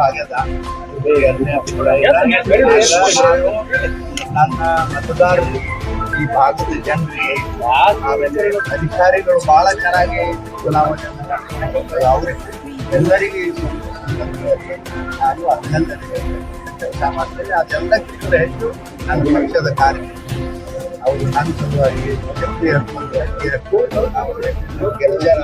ಆಗ್ಯದ. ನನ್ನ ಮತದಾರರು ಈ ಭಾಗದ ಜನರಿಗೆ ಆಮೇಲೆ ಅಧಿಕಾರಿಗಳು ಬಹಳ ಚೆನ್ನಾಗಿ ಚುನಾವಣೆ ಎಲ್ಲರಿಗೆ ನಾನು ಅಭಿನಂದನೆ ಕೆಲಸ ಮಾಡ್ತೇವೆ ಅದೆಲ್ಲಕ್ಕಿಂತ ಹೆಚ್ಚು ನನ್ನ ಪಕ್ಷದ ಕಾರ್ಯ. ಅವರು ನನ್ನ ಕೆಲವು ಜನ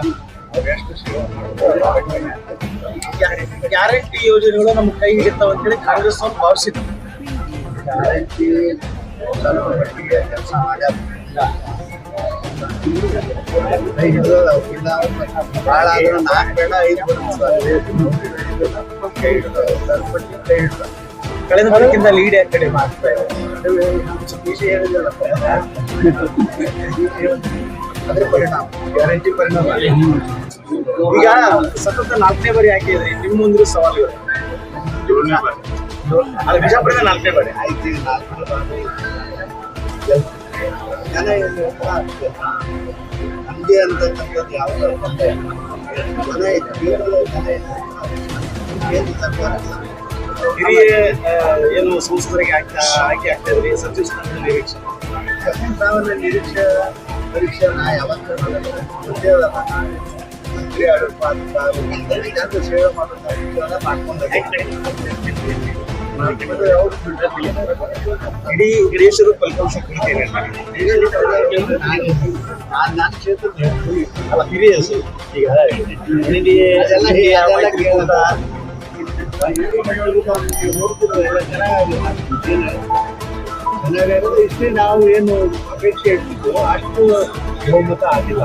ಗ್ಯಾರಂಟಿ ಯೋಜನೆಗಳು ನಮ್ಮ ಕೈ ಇರ್ತಾವ ಅಂತೇಳಿ ಕಾಂಗ್ರೆಸ್ ಅವ್ರು ಭಾವಿಸಿದ್ರು. ಗ್ಯಾರಂಟಿ ಸ್ವಲ್ಪ ಮಟ್ಟಿಗೆ ಕೆಲಸ ಮಾಡ್ಯಾರ ಭಾಳ ಆದ್ರೆ ನಾಲ್ಕು ಬೇಡ ಐದು ಬೇಡ ಕೈ ಹಿಡಿದ ಸ್ವಲ್ಪ ಕೈ ಹಿಡಿದ ಕಳೆದ ಬರಕ್ಕಿಂತ ಲೀಡ್ ಯಾಕೆ ಕಡಿಮೆ ಮಾಡ್ತಾ ಇದೆ. ಅದ್ರ ಪರಿಣಾಮ ಪರಿಣಾಮ ಈಗ ಸತತ ನಾಲ್ಕನೇ ಬಾರಿ ಹಾಕಿದ್ರಿ ನಿಮ್ಮ ಮುಂದಿರೋ ಸವಾಲುಗಳು ಅದು ಬಿಜಾಪುರದ ನಾಲ್ಕನೇ ಬಾರಿ ಆಯ್ತು ಜನ ನಮಗೆ ಅಂತಕ್ಕಂಥದ್ದು ಯಾವುದೋ ಇದೆ. ಕೇಂದ್ರ ಸರ್ಕಾರ ಹಿರಿಯ ಏನು ಸಂಸದರಿಗೆ ಆಗ್ತಾ ಆಯ್ಕೆ ಆಗ್ತಾ ಇದ್ರಿ ಸಚಿವ ಸ್ಥಾನದ ನಿರೀಕ್ಷೆ? ಸಾಮಾನ್ಯ ನಿರೀಕ್ಷೆ ಪರೀಕ್ಷೆ ನಾ ಹಿರಿಯ ಆಡಳಿತ ಮಾಡ್ತಾರೆ. ಸೇವೆ ಮಾಡೋದು ಮಾಡ್ಕೊಂಡು ಇಡೀ ಗಣೇಶರು ಫಲಿತಾಂಶ ಕೊಡ್ತೇನೆ ನಾನು ಕ್ಷೇತ್ರದ ಹಿರಿಯ ಈಗ ಜನರು ಇಷ್ಟೇ ನಾವು ಏನು ಅಪೇಕ್ಷೆ ಇಡ್ತಿದ್ವೋ ಅಷ್ಟು ಬಹುಮತ ಆಗಿಲ್ಲ.